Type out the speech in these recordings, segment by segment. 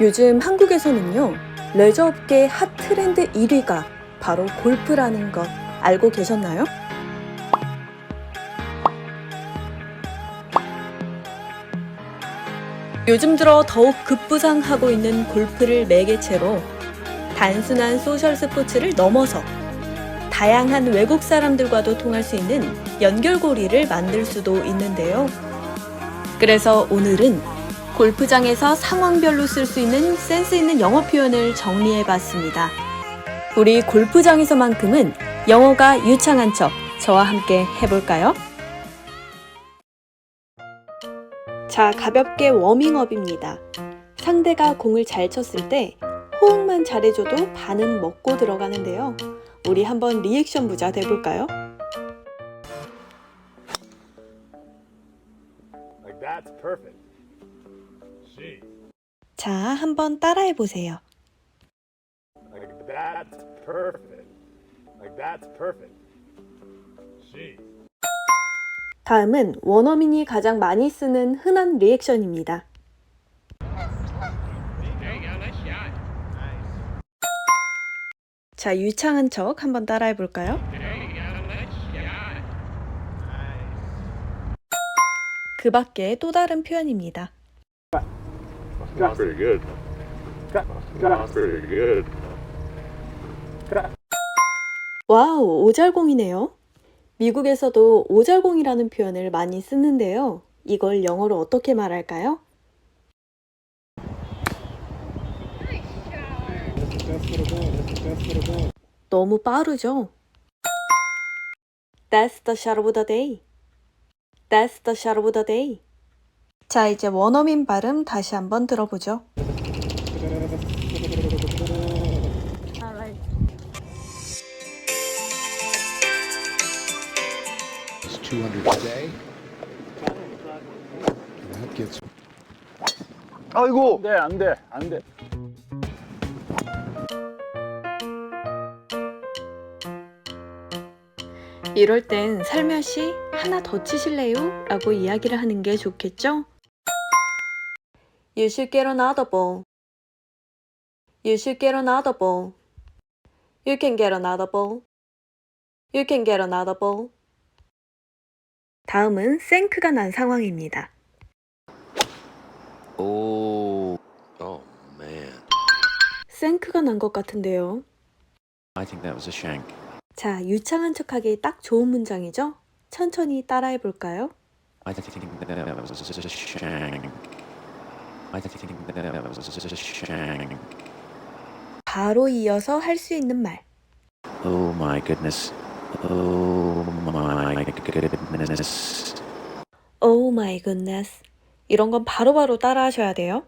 요즘 한국에서는요, 레저업계 핫 트렌드 1위가 바로 골프라는 것 알고 계셨나요? 요즘 들어 더욱 급부상하고 있는 골프를 매개체로 단순한 소셜 스포츠를 넘어서 다양한 외국 사람들과도 통할 수 있는 연결고리를 만들 수도 있는데요. 그래서 오늘은 골프장에서 상황별로 쓸 수 있는 센스 있는 영어 표현을 정리해 봤습니다. 우리 골프장에서만큼은 영어가 유창한 척 저와 함께 해볼까요? 자, 가볍게 워밍업입니다. 상대가 공을 잘 쳤을 때 호응만 잘해줘도 반은 먹고 들어가는데요. 우리 한번 리액션 부자 돼볼까요? Like that's perfect. 자, 한번 따라해 보세요. Like that's perfect. Like that's perfect. Jeez. 다음은 원어민이 가장 많이 쓰는 흔한 리액션입니다. 자, 유창한 척 한번 따라해 볼까요? 그 밖에 또 다른 표현입니다. That's pretty good. That's pretty good. 와우, 오잘공이네요. 미국에서도 오잘공이라는 표현을 많이 쓰는데요. 이걸 영어로 어떻게 말할까요? 너무 빠르죠? That's the shot of the day. That's the shot of the day. 자, 이제 원어민 발음 다시 한번 들어보죠. It's 200 today. That gets 아이고. 네, 안 돼. 안 돼. 이럴 땐 살며시 하나 더 치실래요? 라고 이야기를 하는 게 좋겠죠? You should get another ball. You should get another ball. You can get another ball. You can get another ball. 다음은 생크가 난 상황입니다. Oh, oh man. 생크가 난 것 같은데요. I think that was a shank. 자, 유창한 척하기 딱 좋은 문장이죠? 천천히 따라해 볼까요? I think that was a shank. I think that was a shank. 바로 이어서 할 수 있는 말. Oh my goodness. Oh my goodness. Oh my goodness. 이런 건 바로 바로 따라 하셔야 돼요.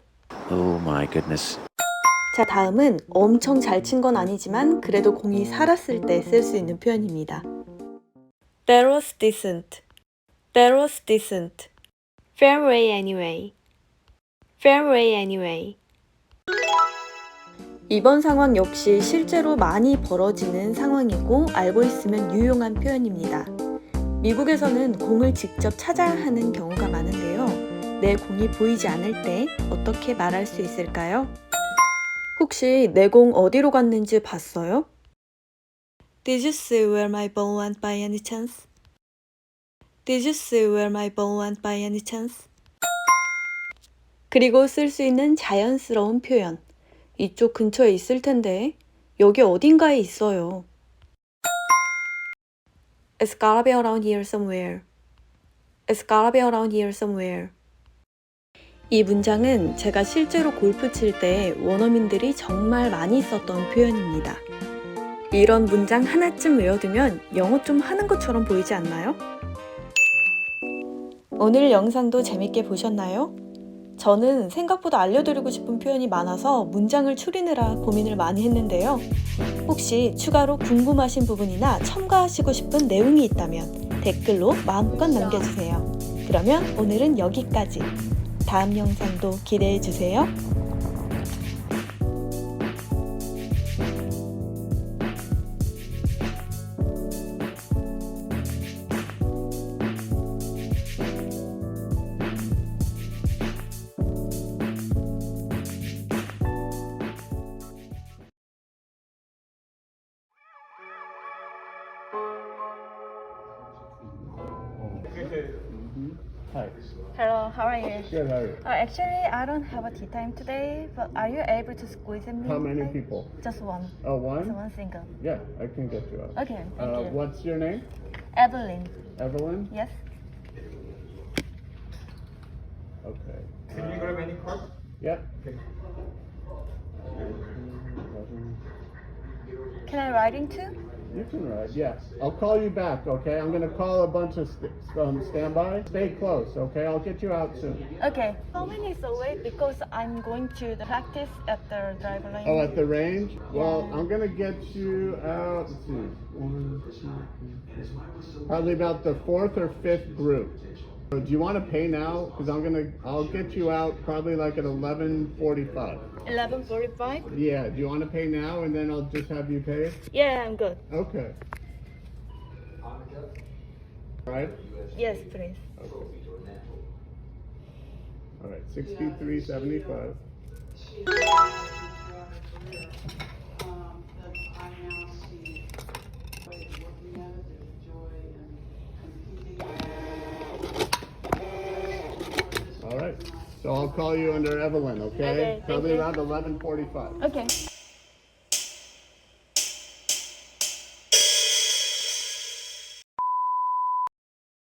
Oh my goodness. 자, 다음은 엄청 잘 친 건 아니지만 그래도 공이 살았을 때 쓸 수 있는 표현입니다. That was decent. That was decent. Fairway anyway. Fairway anyway. 이번 상황 역시 실제로 많이 벌어지는 상황이고 알고 있으면 유용한 표현입니다. 미국에서는 공을 직접 찾아야 하는 경우가 많은데요. 내 공이 보이지 않을 때 어떻게 말할 수 있을까요? 혹시 내 공 어디로 갔는지 봤어요? Did you see where my ball went by any chance? Did you see where my ball went by any chance? 그리고 쓸 수 있는 자연스러운 표현. 이쪽 근처에 있을 텐데, 여기 어딘가에 있어요. It's gotta be around here somewhere. It's gotta be around here somewhere. 이 문장은 제가 실제로 골프 칠 때 원어민들이 정말 많이 썼던 표현입니다. 이런 문장 하나쯤 외워두면 영어 좀 하는 것처럼 보이지 않나요? 오늘 영상도 재밌게 보셨나요? 저는 생각보다 알려드리고 싶은 표현이 많아서 문장을 추리느라 고민을 많이 했는데요. 혹시 추가로 궁금하신 부분이나 첨가하시고 싶은 내용이 있다면 댓글로 마음껏 남겨주세요. 그러면 오늘은 여기까지. 다음 영상도 기대해주세요. Hi. Hello, how are you? Good, how are you? Uh, actually, I don't have a tea time today, but are you able to squeeze me? How many like, people? Just one. Oh, Just one? one single. Yeah, I can get you out. Okay, thank Uh, you. what's your name? Evelyn. Evelyn? Yes. Okay. Can you grab any card? Yeah. Okay. Can I ride in too? You can ride, yes. I'll call you back, okay? I'm gonna call a bunch of st- um, standby. Stay close, okay? I'll get you out soon. Okay. How many is away? Because I'm going to the practice at the driver lane. Oh, at the range? Well, I'm gonna get you out. Let's see. One, two, three, four. Probably about the fourth or fifth group. So do you want to pay now? Because I'm gonna, I'll get you out probably like at 11:45. 11:45. Yeah. Do you want to pay now and then I'll just have you pay it? Yeah, I'm good. Okay. All right. Yes, please. All right. 63.75. So I'll call you under Evelyn, okay? Okay, thank Probably you. around 11:45. Okay.